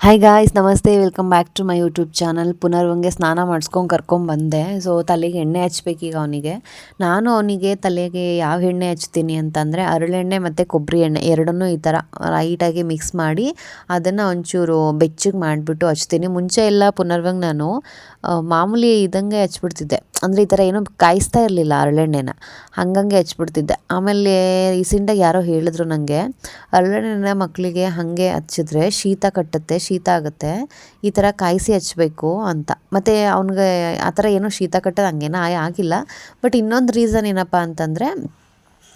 Hi guys ನಮಸ್ತೆ welcome back to my YouTube channel ಪುನರ್ವಂಗೆ ಸ್ನಾನ ಮಾಡಿಸ್ಕೊಂಡು ಕರ್ಕೊಂಬಂದೆ ಸೊ ತಲೆಗೆ ಎಣ್ಣೆ ಹಚ್ಬೇಕೀಗ ಅವನಿಗೆ. ನಾನು ಅವನಿಗೆ ತಲೆಗೆ ಯಾವ ಎಣ್ಣೆ ಹಚ್ತೀನಿ ಅಂತಂದರೆ ಅರಳೆಣ್ಣೆ ಮತ್ತು ಕೊಬ್ಬರಿ ಎಣ್ಣೆ ಎರಡನ್ನೂ ಈ ಥರ ಲೈಟಾಗಿ ಮಿಕ್ಸ್ ಮಾಡಿ ಅದನ್ನು ಒಂಚೂರು ಬೆಚ್ಚಗೆ ಮಾಡಿಬಿಟ್ಟು ಹಚ್ತೀನಿ. ಮುಂಚೆ ಎಲ್ಲ ಪುನರ್ವಂಗೆ ನಾನು ಮಾಮೂಲಿ ಇದಂಗೆ ಹಚ್ಬಿಡ್ತಿದ್ದೆ. ಅಂದರೆ ಈ ಥರ ಏನೋ ಕಾಯಿಸ್ತಾ ಇರಲಿಲ್ಲ ಹರಳೆಣ್ಣೆನ ಹಂಗಂಗೆ ಹಚ್ಬಿಡ್ತಿದ್ದೆ. ಆಮೇಲೆ ರೀಸೆಂಟಾಗಿ ಯಾರೋ ಹೇಳಿದ್ರು ನನಗೆ ಹರಳೆಣ್ಣೆನ ಮಕ್ಕಳಿಗೆ ಹಾಗೆ ಹಚ್ಚಿದ್ರೆ ಶೀತ ಕಟ್ಟುತ್ತೆ, ಶೀತ ಆಗುತ್ತೆ, ಈ ಥರ ಕಾಯಿಸಿ ಹಚ್ಚಬೇಕು ಅಂತ. ಮತ್ತು ಅವ್ನಿಗೆ ಆ ಥರ ಏನೋ ಶೀತ ಕಟ್ಟೋದು ಹಂಗೇನೋ ಆಗಿಲ್ಲ. ಬಟ್ ಇನ್ನೊಂದು ರೀಸನ್ ಏನಪ್ಪ ಅಂತಂದರೆ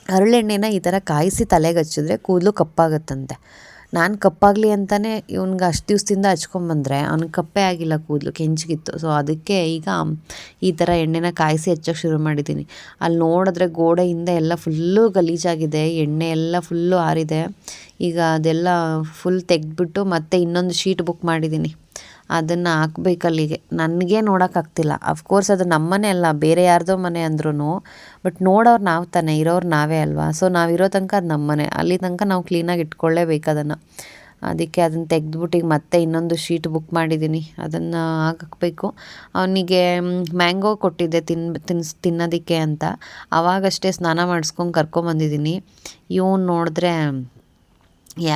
ಹರಳೆಣ್ಣೆನ ಈ ಥರ ಕಾಯಿಸಿ ತಲೆಗೆ ಹಚ್ಚಿದ್ರೆ ಕೂದಲು ಕಪ್ಪಾಗುತ್ತಂತೆ. ನಾನು ಕಪ್ಪಾಗಲಿ ಅಂತಲೇ ಇವನಿಗೆ ಅಷ್ಟು ದಿವಸದಿಂದ ಹಚ್ಕೊಂಬಂದ್ರೆ ಅವ್ನಿಗೆ ಕಪ್ಪೇ ಆಗಿಲ್ಲ ಕೂದಲು, ಕೆಂಚಿಗಿತ್ತು. ಸೊ ಅದಕ್ಕೆ ಈಗ ಈ ಥರ ಎಣ್ಣೆನ ಕಾಯಿಸಿ ಹಚ್ಚೋಕೆ ಶುರು ಮಾಡಿದ್ದೀನಿ ಅಲ್ಲಿ ನೋಡಿದ್ರೆ ಗೋಡೆಯಿಂದ ಎಲ್ಲ ಫುಲ್ಲು ಗಲೀಜಾಗಿದೆ, ಎಣ್ಣೆ ಎಲ್ಲ ಫುಲ್ಲು ಆರಿದೆ. ಈಗ ಅದೆಲ್ಲ ಫುಲ್ ತೆಗೆದ್ಬಿಟ್ಟು ಮತ್ತೆ ಇನ್ನೊಂದು ಶೀಟ್ ಬುಕ್ ಮಾಡಿದ್ದೀನಿ ಅದನ್ನು ಹಾಕ್ಬೇಕು ಅಲ್ಲಿಗೆ ನನಗೆ ನೋಡೋಕ್ಕಾಗ್ತಿಲ್ಲ ಅಫ್ಕೋರ್ಸ್ ಅದು ನಮ್ಮನೆ ಅಲ್ಲ, ಬೇರೆ ಯಾರ್ದೋ ಮನೆ ಅಂದ್ರೂ ಬಟ್ ನೋಡೋರು ನಾವು ತಾನೇ, ಇರೋರು ನಾವೇ ಅಲ್ವಾ? ಸೊ ನಾವಿರೋ ತನಕ ಅದು ನಮ್ಮನೆ ಅಲ್ಲಿ ತನಕ ನಾವು ಕ್ಲೀನಾಗಿ ಇಟ್ಕೊಳ್ಳೇಬೇಕು ಅದನ್ನು. ಅದಕ್ಕೆ ಅದನ್ನು ತೆಗೆದ್ಬಿಟ್ಟು ಈಗ ಮತ್ತೆ ಇನ್ನೊಂದು ಶೀಟ್ ಬುಕ್ ಮಾಡಿದ್ದೀನಿ ಅದನ್ನು ಹಾಕಬೇಕು. ಅವನಿಗೆ ಮ್ಯಾಂಗೋ ಕೊಟ್ಟಿದ್ದೆ ತಿನ್, ತಿನ್ಸ್, ತಿನ್ನೋದಕ್ಕೆ ಅಂತ. ಆವಾಗಷ್ಟೇ ಸ್ನಾನ ಮಾಡಿಸ್ಕೊಂಡು ಕರ್ಕೊಂಬಂದಿದ್ದೀನಿ ಇವನು ನೋಡಿದ್ರೆ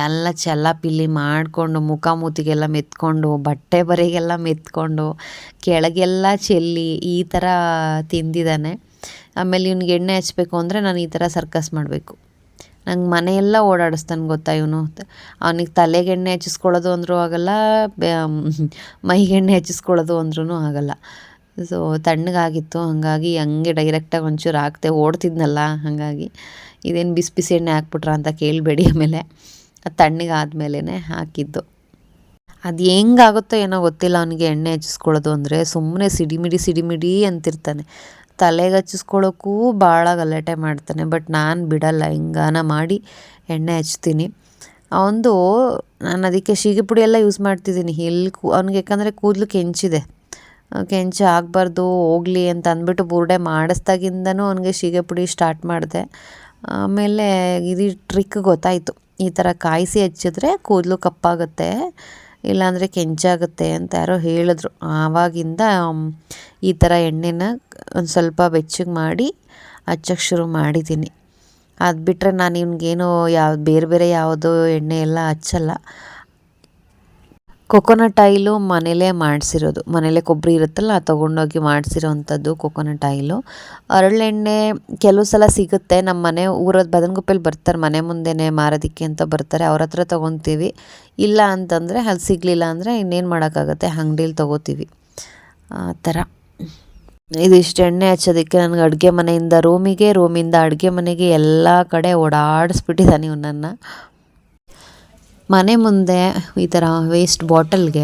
ಎಲ್ಲ ಚೆಲ್ಲಾಪಿಲ್ಲಿ ಮಾಡಿಕೊಂಡು ಮುಖ ಮೂತಿಗೆಲ್ಲ ಮೆತ್ಕೊಂಡು, ಬಟ್ಟೆ ಬರೆಗೆಲ್ಲ ಮೆತ್ಕೊಂಡು, ಕೆಳಗೆಲ್ಲ ಚೆಲ್ಲಿ ಈ ಥರ ತಿಂದಿದ್ದಾನೆ. ಆಮೇಲೆ ಇವ್ನಿಗೆ ಎಣ್ಣೆ ಹಚ್ಚಬೇಕು ಅಂದರೆ ನಾನು ಈ ಥರ ಸರ್ಕಸ್ ಮಾಡಬೇಕು. ನಂಗೆ ಮನೆಯೆಲ್ಲ ಓಡಾಡಿಸ್ತಾನೆ ಗೊತ್ತಾ ಇವನು. ಅವನಿಗೆ ತಲೆಗೆ ಎಣ್ಣೆ ಹಚ್ಚಿಸ್ಕೊಳ್ಳೋದು ಅಂದರೂ ಆಗಲ್ಲ ಮೈಗೆ ಎಣ್ಣೆ ಹಚ್ಚಿಸ್ಕೊಳ್ಳೋದು ಅಂದ್ರೂ ಆಗಲ್ಲ. ಸೊ ತಣ್ಣಗಾಗಿತ್ತು, ಹಾಗಾಗಿ ಹಂಗೆ ಡೈರೆಕ್ಟಾಗಿ ಒಂಚೂರು ಹಾಕ್ತೆ ಓಡ್ತಿದ್ನಲ್ಲ, ಹಾಗಾಗಿ. ಇದೇನು ಬಿಸಿ ಬಿಸಿ ಎಣ್ಣೆ ಹಾಕ್ಬಿಟ್ರ ಅಂತ ಕೇಳಬೇಡಿ ಆಮೇಲೆ. ಅದು ತಣ್ಣಗೆ ಆದಮೇಲೆ ಹಾಕಿದ್ದು. ಅದು ಹೆಂಗಾಗುತ್ತೋ ಏನೋ ಗೊತ್ತಿಲ್ಲ. ಅವನಿಗೆ ಎಣ್ಣೆ ಹಚ್ಚಿಸ್ಕೊಳ್ಳೋದು ಅಂದರೆ ಸುಮ್ಮನೆ ಸಿಡಿಮಿಡಿ ಸಿಡಿಮಿಡಿ ಅಂತಿರ್ತಾನೆ. ತಲೆಗೆ ಹಚ್ಚಿಸ್ಕೊಳ್ಳೋಕ್ಕೂ ಭಾಳ ಗಲಾಟೆ ಮಾಡ್ತಾನೆ. ಬಟ್ ನಾನು ಬಿಡಲ್ಲ. ಹಿಂಗಾನ ಮಾಡಿ ಎಣ್ಣೆ ಹಚ್ತೀನಿ. ಅವನದು ನಾನು ಅದಕ್ಕೆ ಶೀಗೆ ಪುಡಿ ಎಲ್ಲ ಯೂಸ್ ಮಾಡ್ತಿದ್ದೀನಿ. ಎಲ್ಲಿ ಕೂ, ಅವ್ನಿಗೆ ಯಾಕಂದರೆ ಕೂದಲು ಕೆಂಚಿದೆ. ಕೆಂಚು ಆಗಬಾರ್ದು, ಹೋಗಲಿ ಅಂತ ಅಂದ್ಬಿಟ್ಟು ಬುರುಡೆ ಮಾಡಿಸ್ದಾಗಿಂದನೂ ಅವನಿಗೆ ಶೀಗೆ ಪುಡಿ ಸ್ಟಾರ್ಟ್ ಮಾಡಿದೆ. ಆಮೇಲೆ ಇದು ಟ್ರಿಕ್ ಗೊತ್ತಾಯಿತು. ಈ ಥರ ಕಾಯಿಸಿ ಹಚ್ಚಿದ್ರೆ ಕೂದಲು ಕಪ್ಪಾಗುತ್ತೆ, ಇಲ್ಲಾಂದರೆ ಕೆಂಚಾಗುತ್ತೆ ಅಂತ ಯಾರೋ ಹೇಳಿದ್ರು. ಆವಾಗಿಂದ ಈ ಥರ ಎಣ್ಣೆನ ಒಂದು ಸ್ವಲ್ಪ ಬೆಚ್ಚಗೆ ಮಾಡಿ ಹಚ್ಚಕ್ಕೆ ಶುರು ಮಾಡಿದ್ದೀನಿ ಅದು ಬಿಟ್ಟರೆ ನಾನು ನಿಮ್ಗೇನು ಯಾವ, ಬೇರೆ ಬೇರೆ ಯಾವುದೋ ಎಣ್ಣೆ ಎಲ್ಲ ಹಚ್ಚಲ್ಲ. ಕೊಕೊನಟ್ ಆಯಿಲು ಮನೇಲೇ ಮಾಡಿಸಿರೋದು. ಮನೇಲೇ ಕೊಬ್ಬರಿ ಇರುತ್ತಲ್ಲ ತೊಗೊಂಡೋಗಿ ಮಾಡಿಸಿರೋವಂಥದ್ದು ಕೊಕೊನಟ್ ಆಯಿಲು ಹರಳೆಣ್ಣೆ ಕೆಲವು ಸಲ ಸಿಗುತ್ತೆ. ನಮ್ಮ ಮನೆ ಊರದ ಬದನಗುಪ್ಪೆಲಿ ಬರ್ತಾರೆ, ಮನೆ ಮುಂದೆನೇ ಮಾರೋದಕ್ಕೆ ಅಂತ ಬರ್ತಾರೆ, ಅವ್ರ ಹತ್ರ ತೊಗೊತೀವಿ. ಇಲ್ಲ ಅಂತಂದರೆ ಅಲ್ಲಿ ಸಿಗಲಿಲ್ಲ ಅಂದರೆ ಇನ್ನೇನು ಮಾಡೋಕ್ಕಾಗತ್ತೆ? ಅಂಗಡೀಲಿ ತೊಗೋತೀವಿ. ಆ ಥರ ಇದಿಷ್ಟು ಎಣ್ಣೆ ಹಚ್ಚೋದಕ್ಕೆ ನನಗೆ ಅಡುಗೆ ಮನೆಯಿಂದ ರೂಮಿಗೆ ರೂಮಿಂದ ಅಡುಗೆ ಮನೆಗೆ ಎಲ್ಲ ಕಡೆ ಓಡಾಡಿಸ್ಬಿಟ್ಟಿದ್ದಾನೆ ಇವನನ್ನು ಮನೆ ಮುಂದೆ ಈ ಥರ ವೇಸ್ಟ್ ಬಾಟಲ್ಗೆ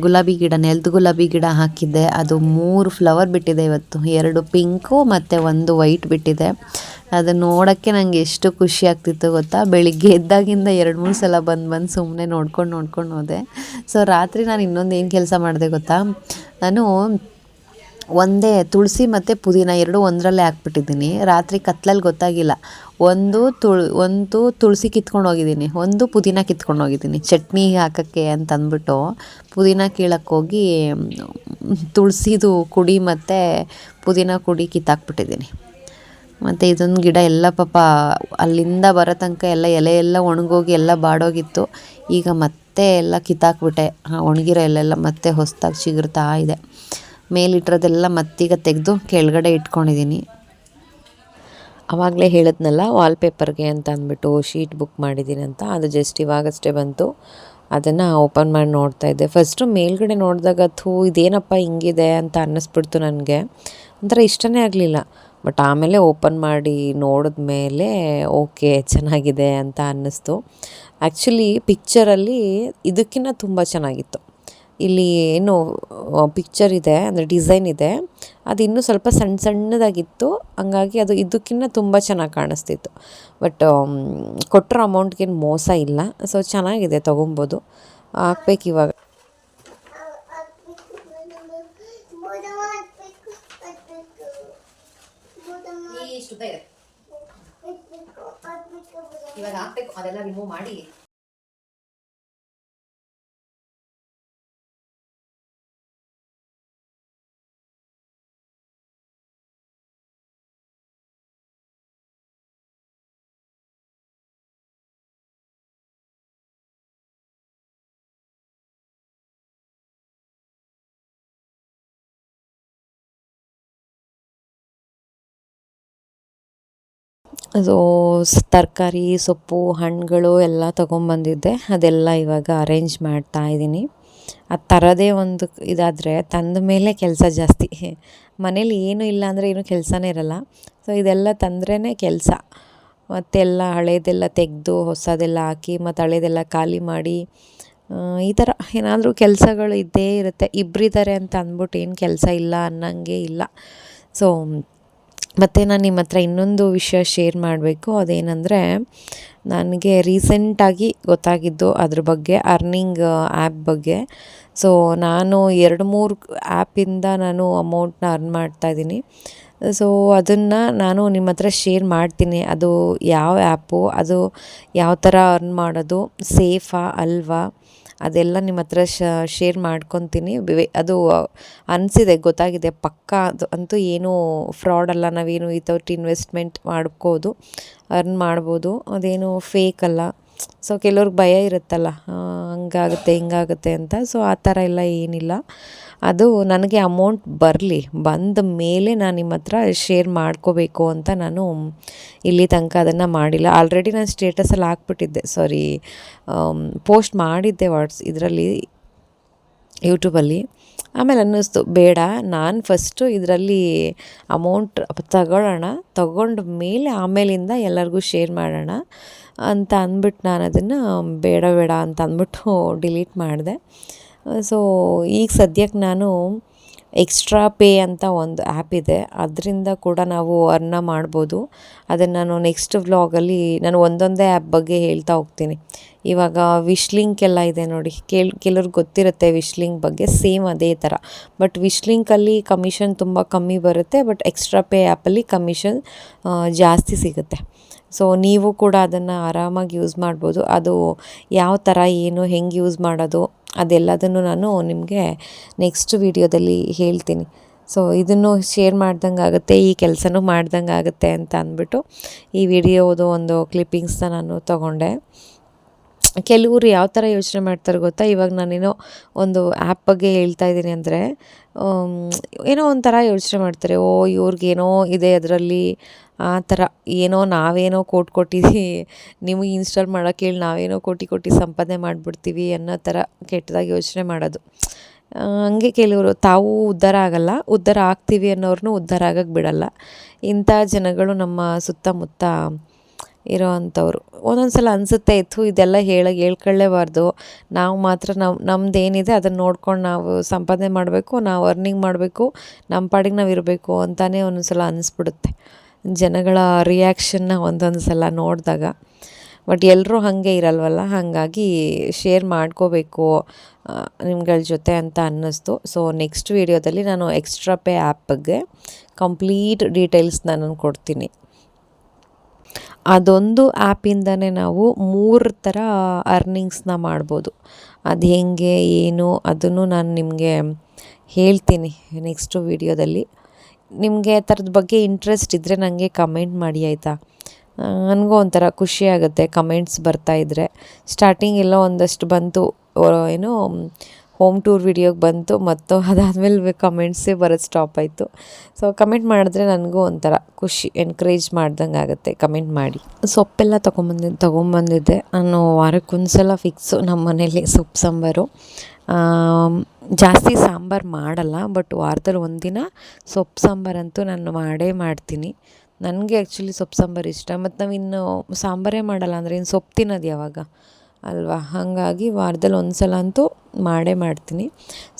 ಗುಲಾಬಿ ಗಿಡ, ನೆಲದ ಗುಲಾಬಿ ಗಿಡ ಹಾಕಿದ್ದೆ. ಅದು ಮೂರು ಫ್ಲವರ್ ಬಿಟ್ಟಿದೆ ಇವತ್ತು. ಎರಡು ಪಿಂಕು ಮತ್ತು ಒಂದು ವೈಟ್ ಬಿಟ್ಟಿದೆ. ಅದು ನೋಡೋಕ್ಕೆ ನನಗೆ ಎಷ್ಟು ಖುಷಿ ಆಗ್ತಿತ್ತು ಗೊತ್ತಾ? ಬೆಳಿಗ್ಗೆ ಎದ್ದಾಗಿಂದ ಎರಡು ಮೂರು ಸಲ ಬಂದು ಬಂದು ಸುಮ್ಮನೆ ನೋಡ್ಕೊಂಡು ನೋಡ್ಕೊಂಡು ಹೋದೆ. ಸೊ ರಾತ್ರಿ ನಾನು ಇನ್ನೊಂದು ಏನು ಕೆಲಸ ಮಾಡಿದೆ ಗೊತ್ತಾ? ನಾನು ಒಂದೇ ತುಳಸಿ ಮತ್ತು ಪುದೀನ ಎರಡು ಒಂದರಲ್ಲೇ ಹಾಕ್ಬಿಟ್ಟಿದ್ದೀನಿ. ರಾತ್ರಿ ಕತ್ಲಲ್ಲಿ ಗೊತ್ತಾಗಿಲ್ಲ. ಒಂದು ತುಳ್, ಒಂದು ತುಳಸಿ ಕಿತ್ಕೊಂಡು ಹೋಗಿದ್ದೀನಿ. ಒಂದು ಪುದೀನ ಕಿತ್ಕೊಂಡು ಹೋಗಿದ್ದೀನಿ. ಚಟ್ನಿ ಹಾಕೋಕ್ಕೆ ಅಂತ ಅಂದ್ಬಿಟ್ಟು ಪುದೀನ ಕೀಳಕ್ಕೆ ತುಳಸಿದು ಕುಡಿ ಮತ್ತು ಪುದೀನ ಕುಡಿ ಕಿತ್ತಾಕ್ಬಿಟ್ಟಿದ್ದೀನಿ. ಮತ್ತು ಇದೊಂದು ಗಿಡ ಎಲ್ಲ ಪಾಪ ಅಲ್ಲಿಂದ ಬರೋ ತನಕ ಎಲ್ಲ ಎಲೆ ಎಲ್ಲ ಒಣಗೋಗಿ ಎಲ್ಲ ಬಾಡೋಗಿತ್ತು. ಈಗ ಮತ್ತೆ ಎಲ್ಲ ಕಿತ್ತಾಕ್ಬಿಟ್ಟೆ. ಒಣಗಿರೋ ಎಲ್ಲೆಲ್ಲ ಮತ್ತೆ ಹೊಸ್ದಾಗಿ ಚಿಗುರ್ತಾ ಇದೆ. ಮೇಲಿಟ್ಟಿರೋದೆಲ್ಲ ಮತ್ತೀಗ ತೆಗೆದು ಕೆಳಗಡೆ ಇಟ್ಕೊಂಡಿದ್ದೀನಿ. ಆವಾಗಲೇ ಹೇಳಿದ್ನಲ್ಲ ವಾಲ್ಪೇಪರ್ಗೆ ಅಂತ ಅಂದ್ಬಿಟ್ಟು ಶೀಟ್ ಬುಕ್ ಮಾಡಿದ್ದೀನಿ ಅಂತ. ಅದು ಜಸ್ಟ್ ಇವಾಗಷ್ಟೇ ಬಂತು. ಅದನ್ನು ಓಪನ್ ಮಾಡಿ ನೋಡ್ತಾ ಇದ್ದೆ. ಫಸ್ಟು ಮೇಲ್ಗಡೆ ನೋಡಿದಾಗ, ಥೂ, ಇದೇನಪ್ಪ ಹಿಂಗಿದೆ ಅಂತ ಅನ್ನಿಸ್ಬಿಡ್ತು ನನಗೆ. ಒಂಥರ ಇಷ್ಟನೇ ಆಗಲಿಲ್ಲ. ಬಟ್ ಆಮೇಲೆ ಓಪನ್ ಮಾಡಿ ನೋಡಿದ ಮೇಲೆ ಓಕೆ ಚೆನ್ನಾಗಿದೆ ಅಂತ ಅನ್ನಿಸ್ತು. ಆ್ಯಕ್ಚುಲಿ ಪಿಕ್ಚರಲ್ಲಿ ಇದಕ್ಕಿಂತ ತುಂಬ ಚೆನ್ನಾಗಿತ್ತು. ಇಲ್ಲಿ ಏನು ಪಿಕ್ಚರ್ ಇದೆ, ಅಂದರೆ ಡಿಸೈನ್ ಇದೆ. ಅದು ಇನ್ನೂ ಸ್ವಲ್ಪ ಸಣ್ಣ ಸಣ್ಣದಾಗಿತ್ತು. ಹಂಗಾಗಿ ಅದು ಇದಕ್ಕಿಂತ ತುಂಬ ಚೆನ್ನಾಗಿ ಕಾಣಿಸ್ತಿತ್ತು. ಬಟ್ ಕೊಟ್ಟಿರೋ ಅಮೌಂಟ್ಗೇನು ಮೋಸ ಇಲ್ಲ. ಸೊ ಚೆನ್ನಾಗಿದೆ ತೊಗೊಬೋದು. ಹಾಕ್ಬೇಕು ಇವಾಗ. ಇವಾಗ ಹಾಕ್ಬೇಕು, ಅದೆಲ್ಲ ರಿಮೂವ್ ಮಾಡಿ. ಸೊ ತರಕಾರಿ, ಸೊಪ್ಪು, ಹಣ್ಣುಗಳು ಎಲ್ಲ ತೊಗೊಂಬಂದಿದ್ದೆ. ಅದೆಲ್ಲ ಇವಾಗ ಅರೇಂಜ್ ಮಾಡ್ತಾ ಇದ್ದೀನಿ. ಅದು ತರೋದೇ ಒಂದು ಇದಾದರೆ ತಂದ ಮೇಲೆ ಕೆಲಸ ಜಾಸ್ತಿ. ಮನೇಲಿ ಏನೂ ಇಲ್ಲ ಅಂದರೆ ಏನೂ ಕೆಲಸನೇ ಇರಲ್ಲ. ಸೊ ಇದೆಲ್ಲ ತಂದ್ರೇ ಕೆಲಸ. ಮತ್ತೆಲ್ಲ ಹಳೇದೆಲ್ಲ ತೆಗೆದು ಹೊಸದೆಲ್ಲ ಹಾಕಿ, ಮತ್ತು ಹಳೇದೆಲ್ಲ ಖಾಲಿ ಮಾಡಿ ಈ ಥರ ಏನಾದರೂ ಕೆಲಸಗಳು ಇದ್ದೇ ಇರುತ್ತೆ. ಇಬ್ಬರಿದ್ದಾರೆ ಅಂತ ಅಂದ್ಬಿಟ್ಟು ಏನು ಕೆಲಸ ಇಲ್ಲ ಅನ್ನಂಗೆ ಇಲ್ಲ. ಸೊ ಮತ್ತು ನಾನು ನಿಮ್ಮ ಹತ್ರ ಇನ್ನೊಂದು ವಿಷಯ ಶೇರ್ ಮಾಡಬೇಕು. ಅದೇನೆಂದರೆ, ನನಗೆ ರೀಸೆಂಟಾಗಿ ಗೊತ್ತಾಗಿದ್ದು ಅದ್ರ ಬಗ್ಗೆ ಅರ್ನಿಂಗ್ ಆ್ಯಪ್ ಬಗ್ಗೆ. ಸೊ ನಾನು ಎರಡು ಮೂರು ಆ್ಯಪಿಂದ ನಾನು ಅಮೌಂಟ್ನ ಅರ್ನ್ ಮಾಡ್ತಾಯಿದ್ದೀನಿ ಸೊ ಅದನ್ನು ನಾನು ನಿಮ್ಮ ಹತ್ರ ಶೇರ್ ಮಾಡ್ತೀನಿ. ಅದು ಯಾವ ಆ್ಯಪು ಅದು ಯಾವ ಥರ ಅರ್ನ್ ಮಾಡೋದು ಸೇಫಾ ಅಲ್ವಾ? ಅದೆಲ್ಲ ನಿಮ್ಮ ಹತ್ರ ಶೇರ್ ಮಾಡ್ಕೊತೀನಿ. ಅದು ಅನಿಸಿದೆ, ಗೊತ್ತಾಗಿದೆ. ಪಕ್ಕ, ಅದು ಅಂತೂ ಏನೂ ಫ್ರಾಡ್ ಅಲ್ಲ. ನಾವೇನು ವಿತೌಟ್ ಇನ್ವೆಸ್ಟ್ಮೆಂಟ್ ಮಾಡ್ಕೋದು ಅರ್ನ್ ಮಾಡ್ಬೋದು. ಅದೇನು ಫೇಕ್ ಅಲ್ಲ. ಸೊ ಕೆಲವ್ರಿಗೆ ಭಯ ಇರುತ್ತಲ್ಲ. ಹಂಗಾಗುತ್ತೆ, ಹಿಂಗಾಗುತ್ತೆ ಅಂತ. ಸೊ ಆ ಥರ ಎಲ್ಲ ಏನಿಲ್ಲ. ಅದು ನನಗೆ ಅಮೌಂಟ್ ಬರಲಿ. ಬಂದ ಮೇಲೆ ನಾನು ನಿಮ್ಮ ಹತ್ರ ಶೇರ್ ಮಾಡ್ಕೋಬೇಕು ಅಂತ ನಾನು ಇಲ್ಲಿ ತನಕ ಅದನ್ನು ಮಾಡಿಲ್ಲ. ಆಲ್ರೆಡಿ ನಾನು ಸ್ಟೇಟಸಲ್ಲಿ ಹಾಕ್ಬಿಟ್ಟಿದ್ದೆ. ಸಾರಿ ಪೋಸ್ಟ್ ಮಾಡಿದ್ದೆ ವಾಟ್ಸ್ ಇದರಲ್ಲಿ ಯೂಟ್ಯೂಬಲ್ಲಿ ಆಮೇಲೆ ಅನ್ನಿಸ್ತು, ಬೇಡ. ನಾನು ಫಸ್ಟು ಇದರಲ್ಲಿ ಅಮೌಂಟ್ ತಗೊಳ್ಳೋಣ. ತಗೊಂಡ ಮೇಲೆ ಆಮೇಲಿಂದ ಎಲ್ಲರಿಗೂ ಶೇರ್ ಮಾಡೋಣ ಅಂತ ಅಂದ್ಬಿಟ್ಟು ನಾನು ಅದನ್ನು ಬೇಡ ಬೇಡ ಅಂತ ಅಂದ್ಬಿಟ್ಟು ಡಿಲೀಟ್ ಮಾಡಿದೆ. ಸೊ ಈಗ ಸದ್ಯಕ್ಕೆ ನಾನು ಎಕ್ಸ್ಟ್ರಾ ಪೇ ಅಂತ ಒಂದು ಆ್ಯಪ್ ಇದೆ. ಅದರಿಂದ ಕೂಡ ನಾವು ಅರ್ನ ಮಾಡ್ಬೋದು. ಅದನ್ನು ನಾನು ನೆಕ್ಸ್ಟ್ ವ್ಲಾಗಲ್ಲಿ ನಾನು ಒಂದೊಂದೇ ಆ್ಯಪ್ ಬಗ್ಗೆ ಹೇಳ್ತಾ ಹೋಗ್ತೀನಿ. ಇವಾಗ ವಿಶ್ಲಿಂಕ್ ಎಲ್ಲ ಇದೆ ನೋಡಿ. ಕೇಳ್ ಕೆಲವ್ರಿಗೆ ಗೊತ್ತಿರುತ್ತೆ ವಿಶ್ಲಿಂಕ್ ಬಗ್ಗೆ ಸೇಮ್ ಅದೇ ಥರ ಬಟ್ ವಿಶ್ಲಿಂಕಲ್ಲಿ ಕಮಿಷನ್ ತುಂಬ ಕಮ್ಮಿ ಬರುತ್ತೆ ಬಟ್ ಎಕ್ಸ್ಟ್ರಾ ಪೇ ಆ್ಯಪಲ್ಲಿ ಕಮಿಷನ್ ಜಾಸ್ತಿ ಸಿಗುತ್ತೆ. ಸೊ ನೀವು ಕೂಡ ಅದನ್ನು ಆರಾಮಾಗಿ ಯೂಸ್ ಮಾಡ್ಬೋದು. ಅದು ಯಾವ ಥರ ಏನು, ಹೆಂಗೆ ಯೂಸ್ ಮಾಡೋದು, ಅದೆಲ್ಲದನ್ನು ನಾನು ನಿಮಗೆ ನೆಕ್ಸ್ಟ್ ವೀಡಿಯೋದಲ್ಲಿ ಹೇಳ್ತೀನಿ. ಸೊ ಇದನ್ನು ಶೇರ್ ಮಾಡ್ದಂಗೆ ಆಗುತ್ತೆ, ಈ ಕೆಲಸನೂ ಮಾಡ್ದಂಗೆ ಆಗುತ್ತೆ ಅಂತ ಅಂದ್ಬಿಟ್ಟು ಈ ವಿಡಿಯೋದು ಒಂದು ಕ್ಲಿಪ್ಪಿಂಗ್ಸನ್ನ ನಾನು ತೊಗೊಂಡೆ. ಕೆಲವರು ಯಾವ ಥರ ಯೋಚನೆ ಮಾಡ್ತಾರೆ ಗೊತ್ತಾ? ಇವಾಗ ನಾನೇನೋ ಒಂದು ಆ್ಯಪ್ ಬಗ್ಗೆ ಹೇಳ್ತಾ ಇದ್ದೀನಿ ಅಂದರೆ ಏನೋ ಒಂಥರ ಯೋಚನೆ ಮಾಡ್ತಾರೆ. ಓ ಇವ್ರಿಗೇನೋ ಇದೆ ಅದರಲ್ಲಿ. ಆ ಥರ ಏನೋ ನಾವೇನೋ ಕೋಟ್ ಕೊಟ್ಟಿದ್ದೀವಿ ನಿಮಗೆ ಇನ್ಸ್ಟಾಲ್ ಮಾಡೋಕ್ಕೆ ಹೇಳಿ ನಾವೇನೋ ಕೋಟಿ ಕೋಟಿ ಸಂಪಾದನೆ ಮಾಡಿಬಿಡ್ತೀವಿ ಅನ್ನೋ ಥರ ಕೆಟ್ಟದಾಗಿ ಯೋಚನೆ ಮಾಡೋದು. ಹಂಗೆ ಕೆಲವರು, ತಾವು ಉದ್ಧಾರ ಆಗಲ್ಲ. ಉದ್ಧಾರ ಆಗ್ತೀವಿ ಅನ್ನೋರ್ನು ಉದ್ಧಾರ ಆಗಕ್ಕೆ ಬಿಡಲ್ಲ. ಇಂಥ ಜನಗಳು ನಮ್ಮ ಸುತ್ತಮುತ್ತ ಇರೋ ಅಂಥವ್ರು. ಒಂದೊಂದು ಸಲ ಅನಿಸುತ್ತೆ ಇತ್ತು ಇದೆಲ್ಲ ಹೇಳ, ಹೇಳ್ಕೊಳ್ಳೇಬಾರ್ದು. ನಾವು ಮಾತ್ರ ನಾವು ನಮ್ದು ಏನಿದೆ ಅದನ್ನು ನೋಡ್ಕೊಂಡು ನಾವು ಸಂಪಾದನೆ ಮಾಡಬೇಕು, ನಾವು ಅರ್ನಿಂಗ್ ಮಾಡಬೇಕು ನಮ್ಮ ಪಾಡಿಗೆ ನಾವು ಇರಬೇಕು ಅಂತಲೇ ಒಂದೊಂದು ಸಲ ಅನಿಸ್ಬಿಡುತ್ತೆ. ಜನಗಳ ರಿಯಾಕ್ಷನ್ನ ಒಂದೊಂದು ಸಲ ನೋಡಿದಾಗ. ಬಟ್ ಎಲ್ಲರೂ ಹಾಗೆ ಇರಲ್ವಲ್ಲ? ಹಾಗಾಗಿ ಶೇರ್ ಮಾಡ್ಕೋಬೇಕು ನಿಮ್ಗಳ ಜೊತೆ ಅಂತ ಅನ್ನಿಸ್ತು. ಸೊ ನೆಕ್ಸ್ಟ್ ವೀಡಿಯೋದಲ್ಲಿ ನಾನು ಎಕ್ಸ್ಟ್ರಾ ಪೇ ಆ್ಯಪ್ ಬಗ್ಗೆ ಕಂಪ್ಲೀಟ್ ಡೀಟೇಲ್ಸ್ ನಾನು ಕೊಡ್ತೀನಿ. ಅದೊಂದು ಆ್ಯಪಿಂದನೇ ನಾವು ಮೂರು ಥರ ಅರ್ನಿಂಗ್ಸ್ನ ಮಾಡ್ಬೋದು. ಅದು ಹೆಂಗೆ, ಏನು, ಅದನ್ನು ನಾನು ನಿಮಗೆ ಹೇಳ್ತೀನಿ ನೆಕ್ಸ್ಟು ವೀಡಿಯೋದಲ್ಲಿ. ನಿಮಗೆ ಆ ಥರದ ಬಗ್ಗೆ ಇಂಟ್ರೆಸ್ಟ್ ಇದ್ದರೆ ನನಗೆ ಕಮೆಂಟ್ ಮಾಡಿ, ಆಯಿತಾ? ನನಗೂ ಒಂಥರ ಖುಷಿ ಆಗುತ್ತೆ ಕಮೆಂಟ್ಸ್ ಬರ್ತಾ ಇದ್ದರೆ ಸ್ಟಾರ್ಟಿಂಗ್ ಎಲ್ಲ ಒಂದಷ್ಟು ಬಂತು ಏನು ಹೋಮ್ ಟೂರ್ ವಿಡಿಯೋಗೆ ಬಂತು, ಮತ್ತು ಅದಾದಮೇಲೆ ಕಮೆಂಟ್ಸೇ ಬರೋದು ಸ್ಟಾಪ್ ಆಯಿತು. ಸೊ ಕಮೆಂಟ್ ಮಾಡಿದ್ರೆ ನನಗೂ ಒಂಥರ ಖುಷಿ ಎನ್ಕರೇಜ್ ಮಾಡ್ದಂಗೆ ಆಗುತ್ತೆ ಕಮೆಂಟ್ ಮಾಡಿ. ಸೊಪ್ಪೆಲ್ಲ ತೊಗೊಂಬಂದಿ, ತೊಗೊಂಬಂದಿದ್ದೆ. ನಾನು ವಾರಕ್ಕೊಂದು ಸಲ ಫಿಕ್ಸು ನಮ್ಮ ಮನೇಲಿ ಸೊಪ್ಪು ಸಾಂಬಾರು. ಜಾಸ್ತಿ ಸಾಂಬಾರು ಮಾಡಲ್ಲ ಬಟ್ ವಾರದಲ್ಲಿ ಒಂದಿನ ಸೊಪ್ಪು ಸಾಂಬಾರಂತೂ ನಾನು ಮಾಡೇ ಮಾಡ್ತೀನಿ. ನನಗೆ ಆ್ಯಕ್ಚುಲಿ ಸೊಪ್ಪು ಸಾಂಬಾರು ಇಷ್ಟ ಮತ್ತು ನಾವಿನ್ನು ಸಾಂಬಾರೇ ಮಾಡಲ್ಲ ಅಂದರೆ ಇನ್ನು ಸೊಪ್ಪು ತಿನ್ನೋದು ಯಾವಾಗ? ಅಲ್ವಾ? ಹಾಗಾಗಿ ವಾರದಲ್ಲಿ ಒಂದು ಸಲ ಅಂತೂ ಮಾಡೇ ಮಾಡ್ತೀನಿ.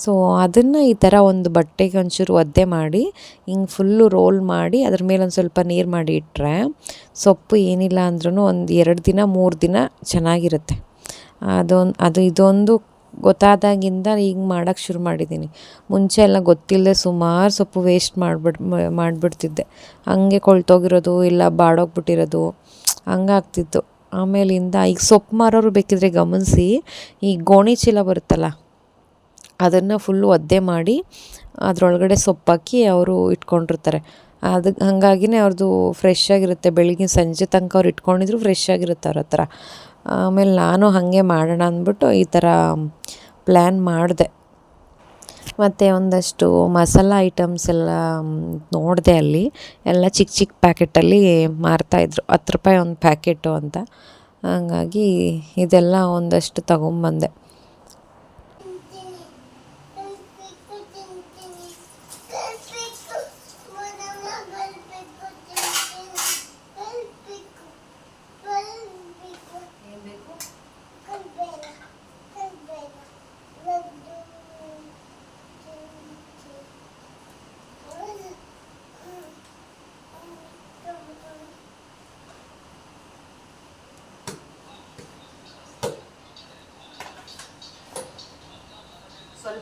ಸೊ ಅದನ್ನು ಈ ಥರ ಒಂದು ಬಟ್ಟೆಗೆ ಒಂಚೂರು ಒದ್ದೆ ಮಾಡಿ, ಹಿಂಗೆ ಫುಲ್ಲು ರೋಲ್ ಮಾಡಿ, ಅದ್ರ ಮೇಲೆ ಒಂದು ಸ್ವಲ್ಪ ನೀರು ಮಾಡಿ ಇಟ್ಟರೆ ಸೊಪ್ಪು ಏನಿಲ್ಲ ಅಂದ್ರೂ ಒಂದು ಎರಡು ದಿನ, ಮೂರು ದಿನ ಚೆನ್ನಾಗಿರುತ್ತೆ. ಅದೊಂದು ಅದು ಇದೊಂದು ಗೊತ್ತಾದಾಗಿಂದ ಈಗ ಮಾಡೋಕ್ಕೆ ಶುರು ಮಾಡಿದ್ದೀನಿ ಮುಂಚೆ ಎಲ್ಲ ಗೊತ್ತಿಲ್ಲದೆ ಸುಮಾರು ಸೊಪ್ಪು ವೇಸ್ಟ್ ಮಾಡಿಬಿಡ್, ಮಾಡಿಬಿಡ್ತಿದ್ದೆ. ಹಂಗೆ ಕೊಳ್ತೋಗಿರೋದು ಇಲ್ಲ ಬಾಡೋಗ್ಬಿಟ್ಟಿರೋದು, ಹಂಗಾಗ್ತಿತ್ತು. ಆಮೇಲಿಂದ ಈಗ ಸೊಪ್ಪು ಮಾರೋರು ಬೇಕಿದ್ರೆ ಗಮನಿಸಿ, ಈ ಗೋಣಿ ಚೀಲ ಬರುತ್ತಲ್ಲ, ಅದನ್ನು ಫುಲ್ಲು ಒದ್ದೆ ಮಾಡಿ ಅದರೊಳಗಡೆ ಸೊಪ್ಪಾಕಿ ಅವರು ಇಟ್ಕೊಂಡಿರ್ತಾರೆ. ಅದು ಹಾಗಾಗಿನೇ ಅವ್ರದ್ದು ಫ್ರೆಶ್ ಆಗಿರುತ್ತೆ. ಬೆಳಗ್ಗೆ ಸಂಜೆ ತನಕ ಅವ್ರು ಇಟ್ಕೊಂಡಿದ್ರು ಫ್ರೆಶ್ ಆಗಿರುತ್ತೆ ಅವ್ರ ಹತ್ರ. ಆಮೇಲೆ ನಾನು ಹಾಗೆ ಮಾಡೋಣ ಅಂದ್ಬಿಟ್ಟು ಈ ಥರ ಪ್ಲ್ಯಾನ್ ಮಾಡಿದೆ. ಮತ್ತು ಒಂದಷ್ಟು ಮಸಾಲ ಐಟಮ್ಸ್ ಎಲ್ಲ ನೋಡಿದೆ ಅಲ್ಲಿ. ಎಲ್ಲ ಚಿಕ್ಕ ಚಿಕ್ಕ ಪ್ಯಾಕೆಟಲ್ಲಿ ಮಾರ್ತಾಯಿದ್ರು ಹತ್ತು ರೂಪಾಯಿ ಒಂದು ಪ್ಯಾಕೆಟು ಅಂತ. ಹಂಗಾಗಿ ಇದೆಲ್ಲ ಒಂದಷ್ಟು ತಗೊಂಬಂದೆ.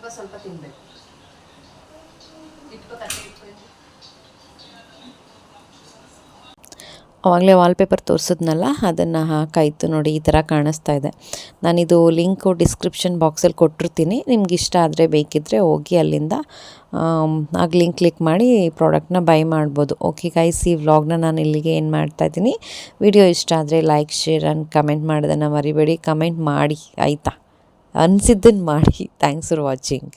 ಸ್ವಲ್ಪ ಸ್ವಲ್ಪ ತಿನ್ಬೇಕು. ಇಟ್ಕೋ ತಟ್ಟೆ ಇಟ್ಕೊಂಡು. ಆವಾಗಲೇ ವಾಲ್ಪೇಪರ್ ತೋರಿಸಿದ್ನಲ್ಲ, ಅದನ್ನು ಹಾಕಾಯಿತು ನೋಡಿ ಈ ಥರ ಕಾಣಿಸ್ತಾ ಇದೆ. ನಾನಿದು ಲಿಂಕು ಡಿಸ್ಕ್ರಿಪ್ಷನ್ ಬಾಕ್ಸಲ್ಲಿ ಕೊಟ್ಟಿರ್ತೀನಿ. ನಿಮ್ಗೆ ಇಷ್ಟ ಆದರೆ ಬೇಕಿದ್ದರೆ ಹೋಗಿ ಅಲ್ಲಿಂದ ಆಗ ಲಿಂಕ್ ಕ್ಲಿಕ್ ಮಾಡಿ ಪ್ರಾಡಕ್ಟ್ನ ಬೈ ಮಾಡ್ಬೋದು. ಓಕೆ ಗೈಸ್ ಈ ವ್ಲಾಗ್ನ ನಾನು ಇಲ್ಲಿಗೆ ಏನು ಮಾಡ್ತಾ ಇದ್ದೀನಿ. ವಿಡಿಯೋ ಇಷ್ಟ ಆದರೆ ಲೈಕ್ ಶೇರ್ ಆ್ಯಂಡ್ ಕಮೆಂಟ್ ಮಾಡೋದನ್ನು ಮರಿಬೇಡಿ. ಕಮೆಂಟ್ ಮಾಡಿ, ಆಯಿತಾ? ಅನಿಸಿದ್ದನ್ನು ಮಾಡಿ ಥ್ಯಾಂಕ್ಸ್ ಫಾರ್ ವಾಚಿಂಗ್